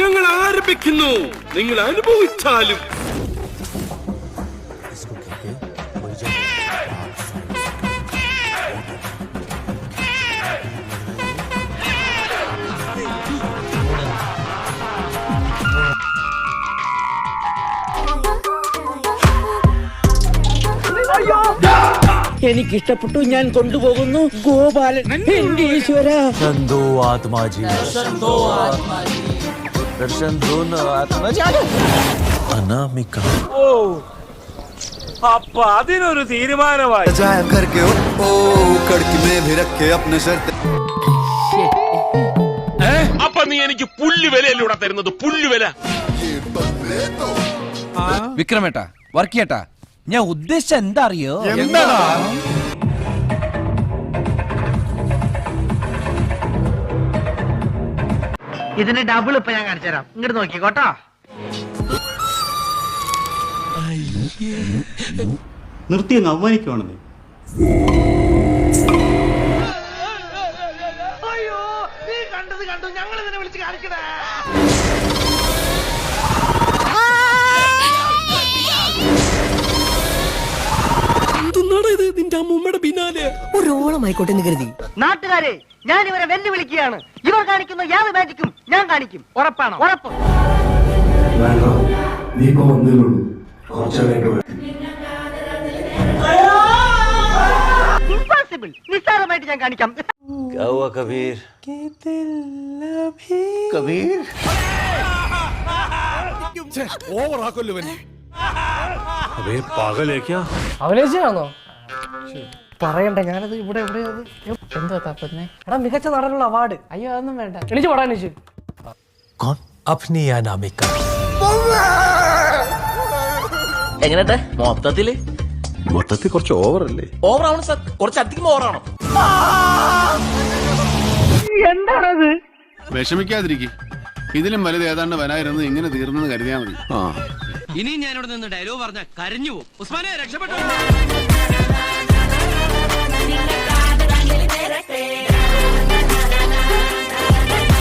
ഞങ്ങൾ ആരംഭിക്കുന്നു. നിങ്ങൾ അനുഭവിച്ചാലും. എനിക്ക് ഇഷ്ടപ്പെട്ടു ഞാൻ കൊണ്ടുപോകുന്നു. ഗോപാലൻ എന്റെ ഈശ്വര. സന്തോ ആത്മാജി. സന്തോ ആത്മാജി. दर्शन दो न आत्मा जी अनामिका അപ്പൊ അതിനൊരു തീരുമാനമായി जाया करके ओ, ओ कड़की में भी रखे अपने शर्त അപ്പൊ നീ എനിക്ക് പുല്ല് വിലയല്ലൂടെ തരുന്നത് പുല്ല് വില വിക്രമേട്ടാ വർക്കിയേട്ടാ ഞാൻ ഉദ്ദേശിച്ച എന്താ അറിയോ ഇതിന് ഡബിൾ ഇപ്പൊ ഞാൻ കാണിച്ചു തരാം. ഇങ്ങോട്ട് നോക്കിക്കോട്ടോ നിർത്തി അങ്ങ് അവമാനിക്കുവാണെന്നേ. അയ്യോ നീ കണ്ടത് കണ്ടു. ഞങ്ങൾ ഇതിനെ വിളിച്ച് കാണിക്കണേ. അമ്മൂമ്മയുടെ പിന്നാലെ ഒരോളമായിക്കോട്ടെ എന്ന് കരുതി നാട്ടുകാരെ ഞാൻ ഇവരെ വെല്ലുവിളിക്കുകയാണ് ഇവർ കാണിക്കുന്ന യാതൊരു മാജിക്കും ഞാൻ കാണിക്കും ഉറപ്പാണ് ഉറപ്പ് ഇമ്പോസിബിൾ നിസ്സാരമായിട്ട് ഞാൻ കാണിക്കാം क्या हुआ कबीर അവലേശാണോ പറയണ്ട ഞാനത് ഇവിടെ ഇവിടെ അത് എന്തോ തപ്പുന്നേ? എടാ മികച്ച നടനുള്ള അവാർഡ് അയ്യോ അതൊന്നും വേണ്ട. എണീച്ച് പടാ എണീച്ച്. എങ്ങനത്തെ മൊത്തത്തിൽ? മൊത്തത്തിൽ കുറച്ച് ഓവർ അല്ലേ? ഓവർ ആവണം സർ കുറച്ച് അധികം ഓവർ ആണോ എന്താണത്? വിഷമിക്കാതിരിക്കും. ഇതിലും വലുത് ഏതാണ്ട് വരായിരുന്നത് ഇങ്ങനെ തീർന്നെന്ന് കരുതിയാൽ മതി. ഇനി ഞാനിവിടെ നിന്ന് ഡയലോഗ് പറഞ്ഞ കരഞ്ഞു പോകും. ഉസ്മാനെ രക്ഷപ്പെട്ടു.